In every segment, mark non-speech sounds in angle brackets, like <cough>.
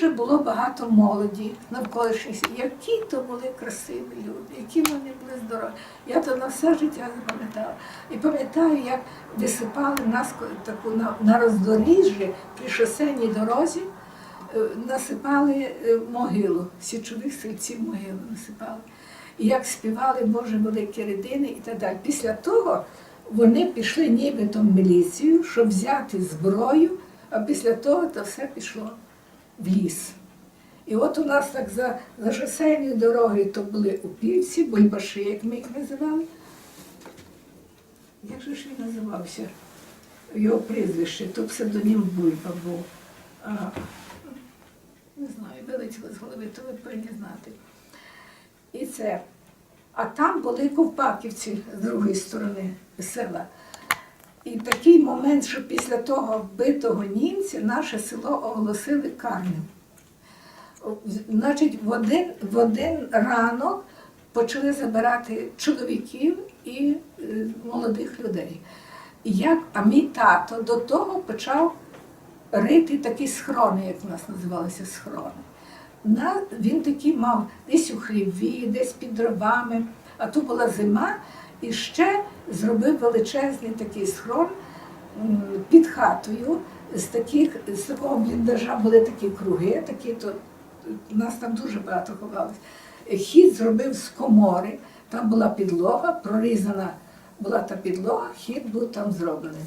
дуже було багато молоді навколишніх. Які то були красиві люди, які вони були здорові. Я то на все життя запам'ятала. І пам'ятаю, як висипали нас таку на, на роздоріжжі при шосейній дорозі, е, насипали е, могилу, січових сельців могилу насипали. І як співали Боже великі рідини і так далі. Після того вони пішли нібито в міліцію, щоб взяти зброю, а після того то все пішло в ліс. І от у нас так за, за шосейною дорогою то були упівці, бульбаши, як ми їх називали. Як же ж він називався? Його прізвище, то псевдонім Бульба був. А, не знаю, вилетіло з голови, то ви повинні знати. І це. А там були ковпаківці з другої сторони села. І такий момент, що після того вбитого німця наше село оголосили карним. Значить, в один, в один ранок почали забирати чоловіків і е, молодих людей. Як, а мій тато до того почав рити такі схорони, як в нас називалися схорони. На, він такі мав десь у хліві, десь під дровами, а то була зима, і ще зробив величезний такий схрон під хатою. З, таких, з такого бліндажа були такі круги, такі, то нас там дуже багато ховалось. Хід зробив з комори, там була підлога, прорізана була та підлога, хід був там зроблений.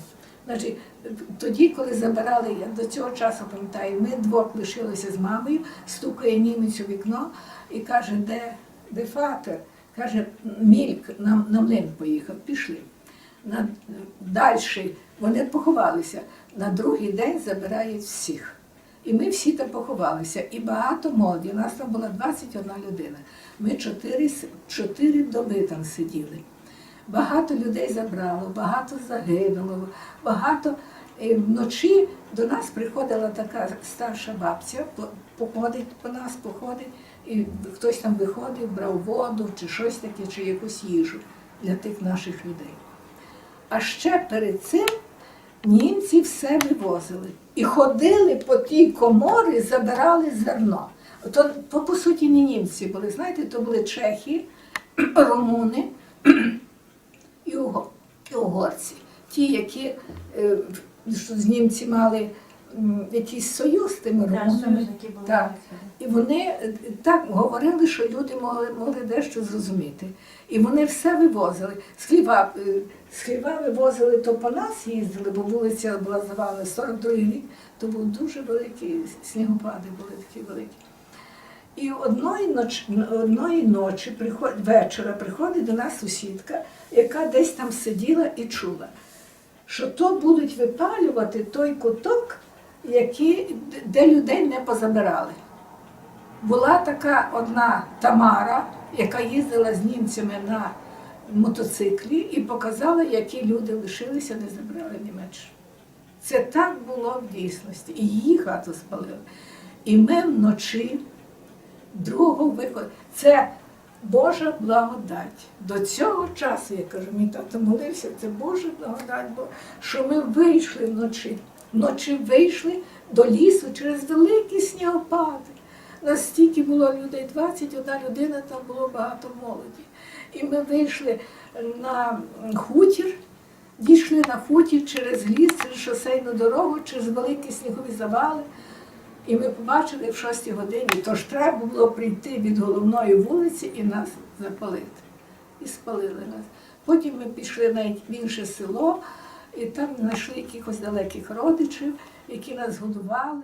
Значить, тоді, коли забирали, я до цього часу пам'ятаю, ми двох лишилися з мамою, стукає німець у вікно і каже, де, де фатер? Каже, мільк на, на млин поїхав, пішли. На, далі вони поховалися. На другий день забирають всіх. І ми всі там поховалися. І багато молоді. У нас там була 21 людина. Ми чотири, чотири доби там сиділи. Багато людей забрало, багато загинуло, багато. І вночі до нас приходила така старша бабця, походить по нас, походить, і хтось там виходив, брав воду чи щось таке, чи якусь їжу для тих наших людей. А ще перед цим німці все вивозили і ходили по тій коморі, забирали зерно. То, то по суті не німці були, знаєте, то були чехи, <clears throat> румуни <clears throat> і, угорці. Ті, які е, що з німці мали якийсь союз з тими румунами. Так. І вони е, так говорили, що люди могли, могли дещо зрозуміти. І вони все вивозили. З хліва, е, з хліва вивозили, то по нас їздили, бо вулиця була завалена 42 рік, то був дуже великі снігопади були такі великі. І одної ночі, одної ночі приход, вечора приходить до нас сусідка, яка десь там сиділа і чула, що то будуть випалювати той куток, який, де людей не позабирали. Була така одна Тамара, яка їздила з німцями на мотоциклі і показала, які люди лишилися, не забрали Німеччину. Це так було в дійсності. І її хату спалили. І ми вночі другого виходу. Це Божа благодать. До цього часу, я кажу, мій тато молився, це Божа благодать, бо що ми вийшли вночі. Вночі вийшли до лісу через великі снігопади. Настільки було людей, 21 людина, там було багато молоді. І ми вийшли на хутір, дійшли на хутір через ліс, через шосейну дорогу, через великі снігові завали. І ми побачили в 6 годині, тож треба було прийти від головної вулиці і нас запалити. І спалили нас. Потім ми пішли навіть в інше село, і там знайшли якихось далеких родичів, які нас годували.